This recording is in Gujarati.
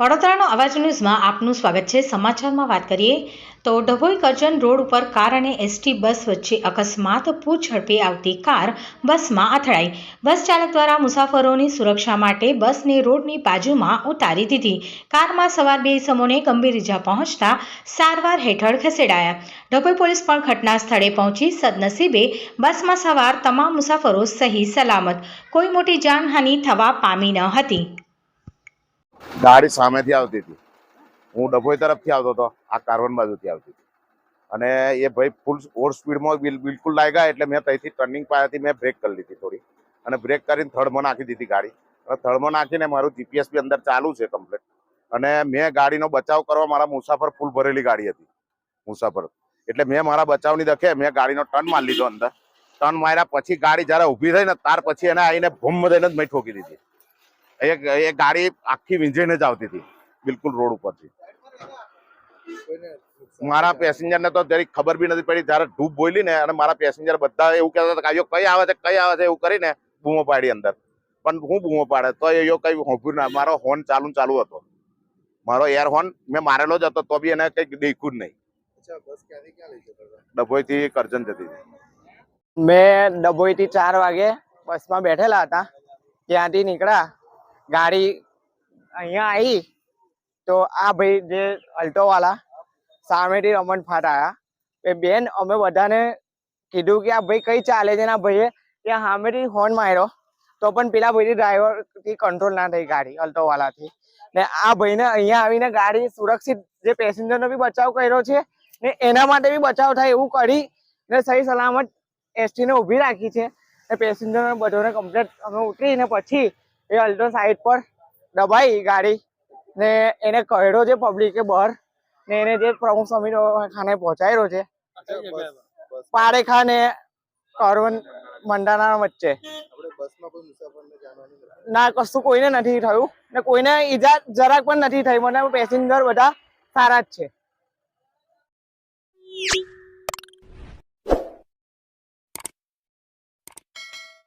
વડોદરાનો અવાજ ન્યૂઝમાં આપનું સ્વાગત છે. સમાચારમાં વાત કરીએ તો ડભોઈ કરજણ રોડ ઉપર કાર અને એસટી બસ વચ્ચે અકસ્માત પૂર ઝડપે આવતી કાર બસમાં અથડાઈ. બસ ચાલક દ્વારા મુસાફરોની સુરક્ષા માટે બસને રોડની બાજુમાં ઉતારી દીધી. કારમાં સવાર બે ઇસમોને ગંભીર ઇજા પહોંચતા સારવાર હેઠળ ખસેડાયા. ડભોઈ પોલીસ પણ ઘટના સ્થળે પહોંચી સદનસીબે બસમાં સવાર તમામ મુસાફરો સહી સલામત. કોઈ મોટી જાનહાનિ થવા પામી ન હતી. ગાડી સામેથી આવતી હતી. હું ડભોઈ તરફથી આવતો હતો, આ કાર્બન બાજુથી આવતી હતી. અને એ ભાઈ ફૂલ ઓવર સ્પીડમાં બિલ, બિલકુલ લાગ્યા એટલે મેં ત્યાંથી ટર્નિંગ પાસેથી મેં બ્રેક કરી લીધી થોડી. અને બ્રેક કરીને થર્ડમાં નાખી દીધી ગાડી. અને થર્ડમાં નાખીને મારું જીપીએસ બી અંદર ચાલુ છે કમ્પ્લેટ અને મેં ગાડીનો બચાવ કરવા મારા મુસાફર ફૂલ ભરેલી ગાડી હતી. મુસાફર. એટલે મેં મારા બચાવની દખે મેં ગાડીનો ટર્ન મારી લીધો અંદર. ટર્ન માર્યા પછી ગાડી જ્યારે ઊભી થઈ ને, ત્યાર પછી એને આવીને ભૂમ થઈને જ મેં ઠોકી દીધી. એ એ ગાડી આખી વીંઝીને જ આવતી હતી. બિલકુલ રોડ ઉપરથી. મારા પેસેન્જર ને તો જરી ખબર બી નથી પડી. જ્યારે ધૂપ બોલી ને અને મારા પેસેન્જર બધા એવું કહેતા હતા કે કઈ આવે છે? કઈ આવે છે? એવું કરીને બૂમો પાડી અંદર. પણ હું બૂમો પાડે? તો એ કઈ હોભ્યું ના. મારો હોર્ન ચાલુ ચાલુ હતો. મારો એર હોર્ન મેં મારેલો જ હતો તો બી એને કઈ દેખ્યું જ નહીં. ડભોઈથી બસ ક્યાંથી ક્યાં લઈ જતા હતા? ડભોઈ થી કરજણ જતી હતી. મેં ડભોઈથી ચાર વાગે બસમાં બેઠેલા હતા. ત્યાંથી નીકળ્યા. ગાડી અહીંયા આવી તો આ ભાઈ જે અલ્ટોવાળા સામેથી રમણ ફાટ આવ્યા એ બેન અમે બધાને કીધું કે આ ભાઈ કઈ ચાલે છે ના ભાઈએ ત્યાં સામેથી હોર્ન માર્યો. તો પણ પેલા ભાઈથી ડ્રાઈવરથી કંટ્રોલ ના થઈ ગાડી અલ્ટોવાળાથી ને આ ભાઈને અહીંયા આવીને ગાડી સુરક્ષિત જે પેસેન્જરનો બી બચાવ કર્યો છે ને એના માટે બી બચાવ થાય એવું કરી ને સહી સલામત એસટીને ઊભી રાખી છે. ને પેસેન્જરને બધોને કમ્પ્લેટ અમે ઉતરીને પછી એ અલ્ટો સાઈડ પર દબાઈ ગાડી ને એને કહેડો છે પબ્લિકે બહાર ને એને જે પ્રમુખ સ્વામી ખાને પહોંચાડ્યો છે પારેખા ને કરવન મંડાના વચ્ચે. ના કશું કોઈને નથી થયું ને કોઈને ઈજા જરાક પણ નથી થઈ. મને પેસેન્જર બધા સારા જ છે.